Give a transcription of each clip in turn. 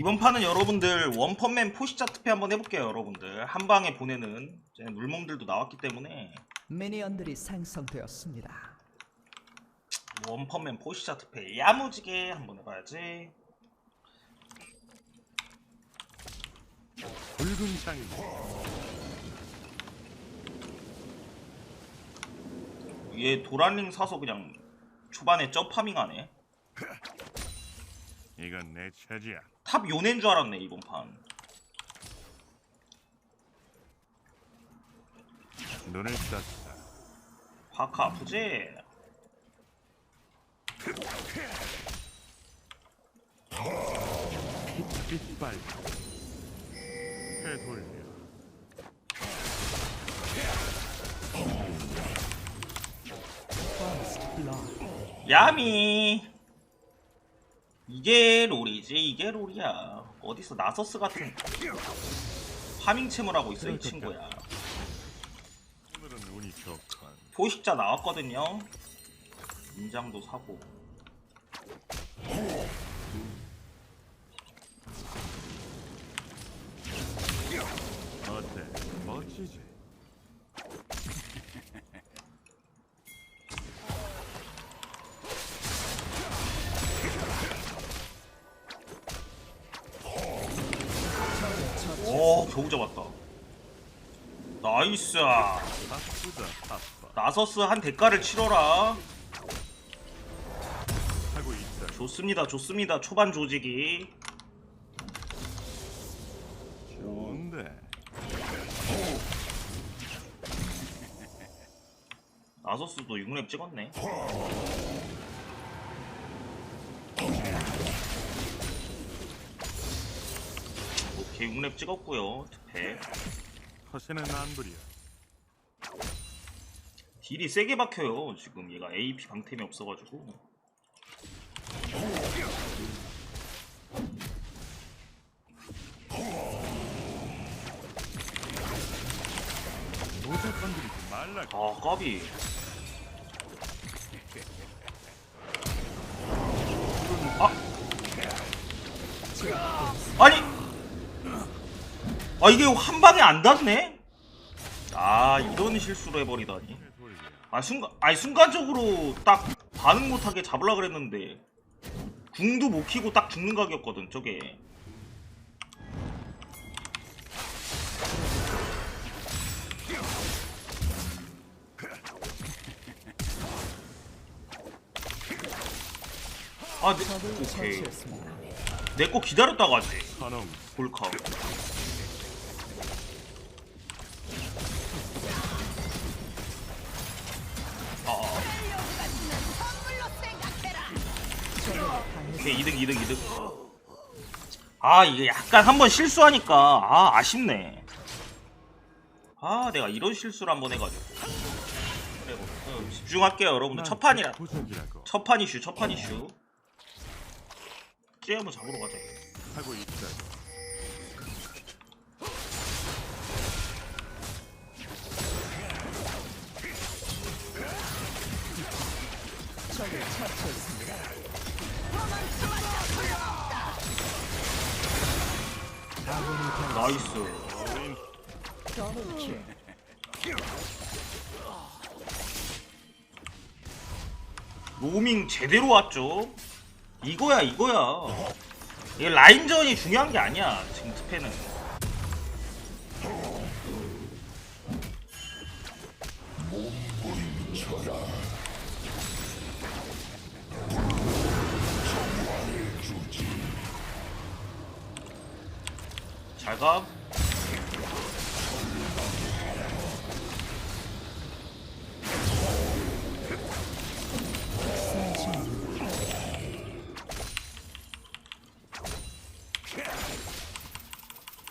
이번 판은 여러분들 원펀맨 포시자 특패 한번 해볼게요 여러분들. 한 방에 보내는 이제 물몸들도 나왔기 때문에. 미니언들이 생성되었습니다. 원펀맨 포시자 특패 야무지게 한번 해봐야지. 붉은 장미 얘 도란링 사서 그냥 초반에 쩌파밍하네. 이건 내 차지야 탑 요넨 줄 알았네 이번 판. 눈을 떴다. 화카 아프지? 빛빨 해돌려. 야미 이게 롤이지 이게 롤이야. 어디서 나서스 같은 파밍챔을 하고 있어 이 친구야. 오늘은 운이 좋군 포식자 나왔거든요. 인장도 사고 겨우 잡았다. 나이스. 나서스 한 대가를 치러라. 하고 있다 좋습니다 좋습니다. 초반 조직이. 좋은데. 나서스도 6렙 찍었네 6렙 찍었고요 특패. 허세는 안 부려. 딜이 세게 박혀요. 지금 얘가 AP 방템이 없어가지고. 모자 건드리지 말라 아 까비. 아! 아니 아 이게 한 방에 안 닿네? 아 이런 실수를 해버리다니. 아 순간 아니 순간적으로 딱 반응 못하게 잡으려 그랬는데 궁도 못 키고 딱 죽는 각이었거든 저게. 아 네, 적을 오케이. 내 거 기다렸다가 하지. 볼카 오케이 2등 2등 2등 아 이게 약간 한번 실수하니까 아 아쉽네. 아 내가 이런 실수를 한번 해가지고. 그래 뭐, 어, 집중할게요 여러분들. 첫 판이라. 부적이라고. 첫판 이슈 첫 판 이슈. 찌 한번 잡으러 가자 하고 있다 적을 처치 나이스. 로밍 제대로 왔죠? 이거야 이거야. 이게 라인전이 중요한 게 아니야 지금 특패는 잘가.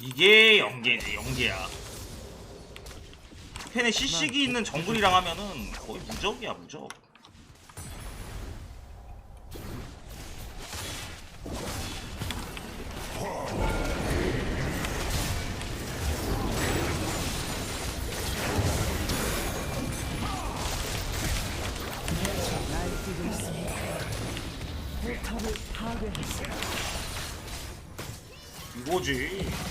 이게 연계지 연계야. 펜에 CC기 있는 정글이랑 하면은 거의 무적이야 무적 거지.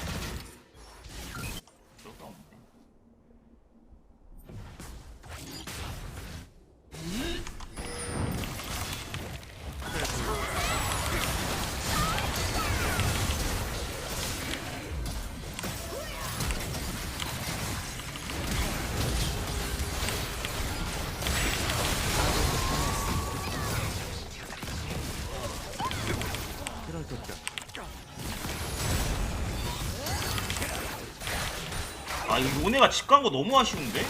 아 이거 요네가 집 간 거 너무 아쉬운데?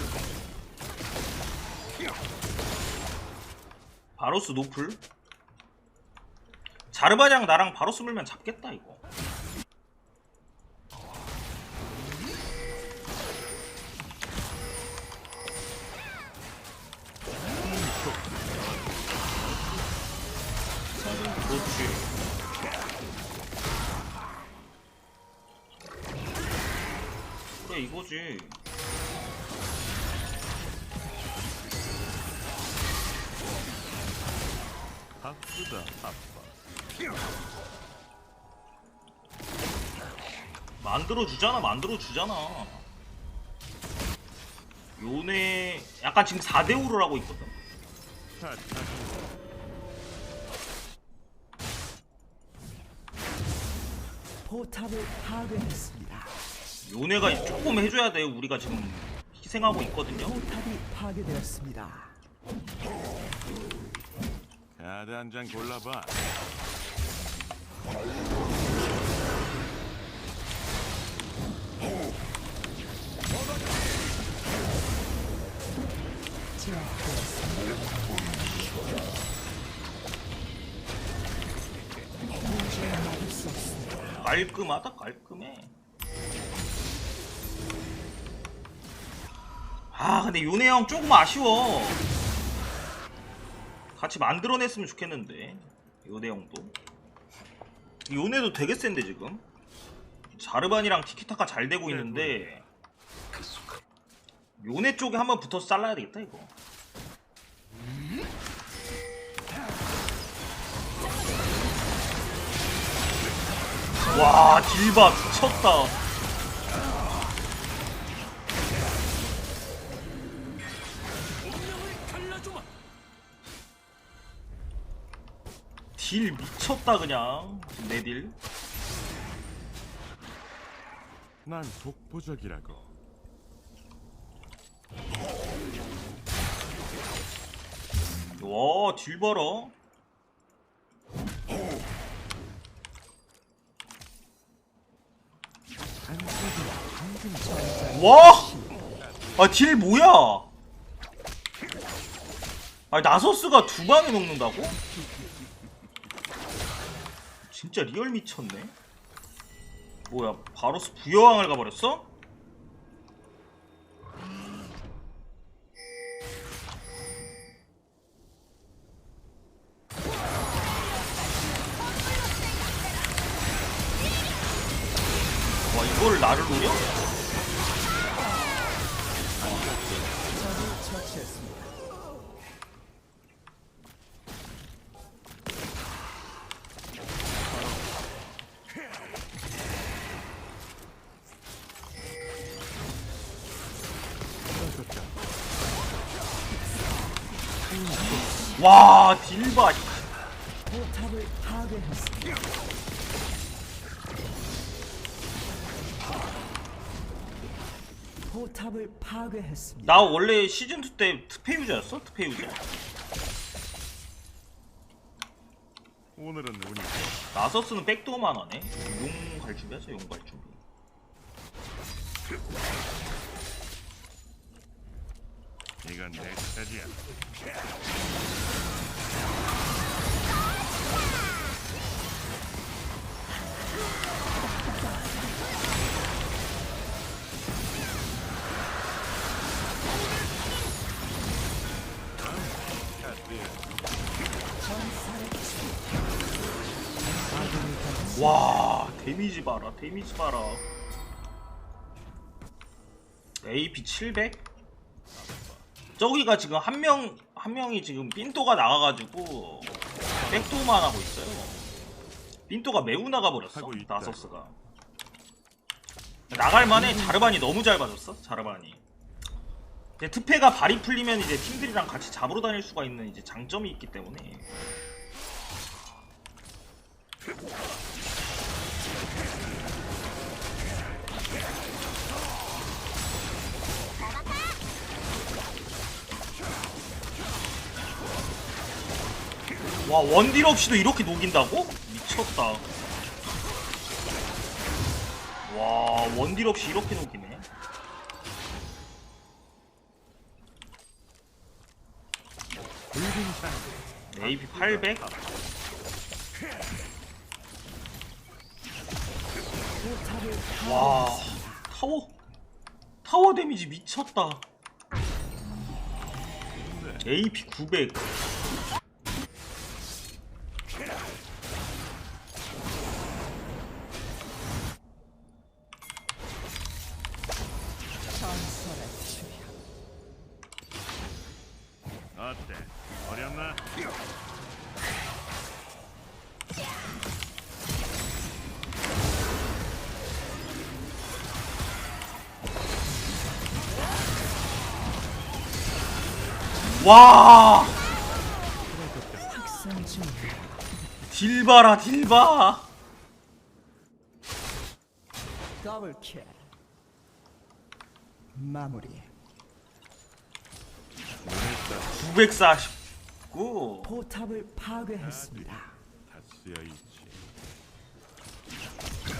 바로스 노플 자르바냥 나랑 바로스 물면 잡겠다 이거 그래 이거지 바쁘다 바빠. 만들어 주잖아 만들어 주잖아 요네 약간 지금 4대 5를 하고 있거든 포탑을 파괴했습니다. 요네가 조금 해줘야 돼 우리가 지금 희생하고 있거든요 포탑이 파괴되었습니다. 카드 한 장 골라봐. 깔끔하다 깔끔해 아 근데 요네 형 조금 아쉬워. 같이 만들어냈으면 좋겠는데 요네 형도. 요네도 되게 센데 지금? 자르반이랑 티키타카 잘 되고 있는데 요네 쪽에 한번 붙어서 잘라야 되겠다 이거. 와 딜바 미쳤다 딜 미쳤다 그냥 내딜 난 독보적이라고. 와딜 봐라 와! 아, 딜 뭐야? 아, 나서스가 두 방에 녹는다고? 진짜 리얼 미쳤네. 뭐야, 바로스 부여왕을 가버렸어? 와, 이거를 나를 노려? 적을 처치했습니다. 와, 딜바. 포탑을 파괴했습니다. 나 원래 시즌 2 때 특패 유저였어? 특패 유저. 오늘은 운이 나서스는 백도어만 하네. 용 갈 준비하자, 용 갈 준비. 이건 내 차지야. 와, 데미지 봐라, 데미지 봐라. AP 700? 저기가 지금 한 명, 한 명이 지금 삔또가 나가가지고 백도어만 하고 있어요. 삔또가 매우 나가버렸어. 나서스가. 나갈만해 자르반이 너무 잘 봐줬어 자르반이 이제 특패가 발이 풀리면 이제 팀들이랑 같이 잡으러 다닐 수가 있는 이제 장점이 있기 때문에 와 원딜 없이도 이렇게 녹인다고? 미쳤다. 와 원딜 없이 이렇게 녹이네. AP 800? 포탑을 와 타워? 타워 데미지 미쳤다. AP 900 와 딜바라 딜바 더블 킬. 마무리. 949 포탑을 파괴했습니다.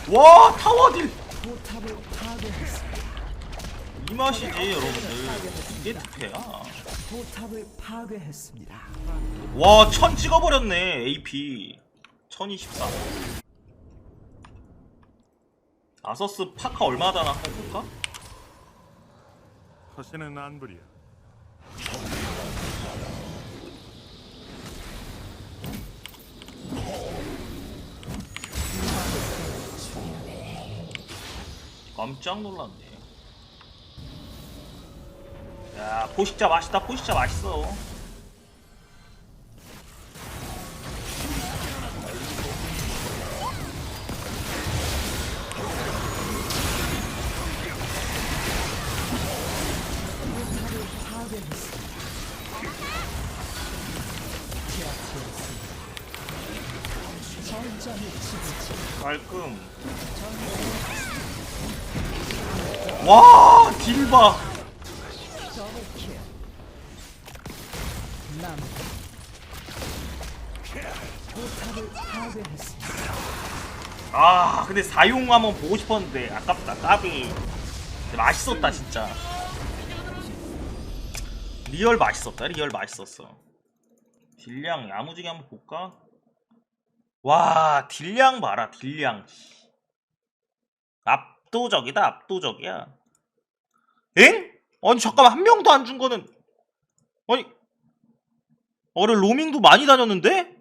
와 타워 딜! 포탑을 파괴했습니다. 이 맛이지 여러분들 이게 특패야 포탑을 파괴했습니다. 와, 천 찍어버렸네, AP. 1024. 아서스 파카 얼마다나 한번 볼까? 허세는 안 부려. 깜짝 놀랐네. 야, 포식자 맛있다, 포식자 맛있어. 깔끔. 와, 딜바. 아, 근데 사용 한번 보고 싶었는데 아깝다, 까비. 맛있었다, 진짜. 리얼 맛있었다, 리얼 맛있었어. 딜량 야무지게 한번 볼까? 와, 딜량 봐라, 딜량. 압도적이다, 압도적이야. 엥? 아니, 잠깐만, 한 명도 안 준 거는. 아니, 어래 로밍도 많이 다녔는데?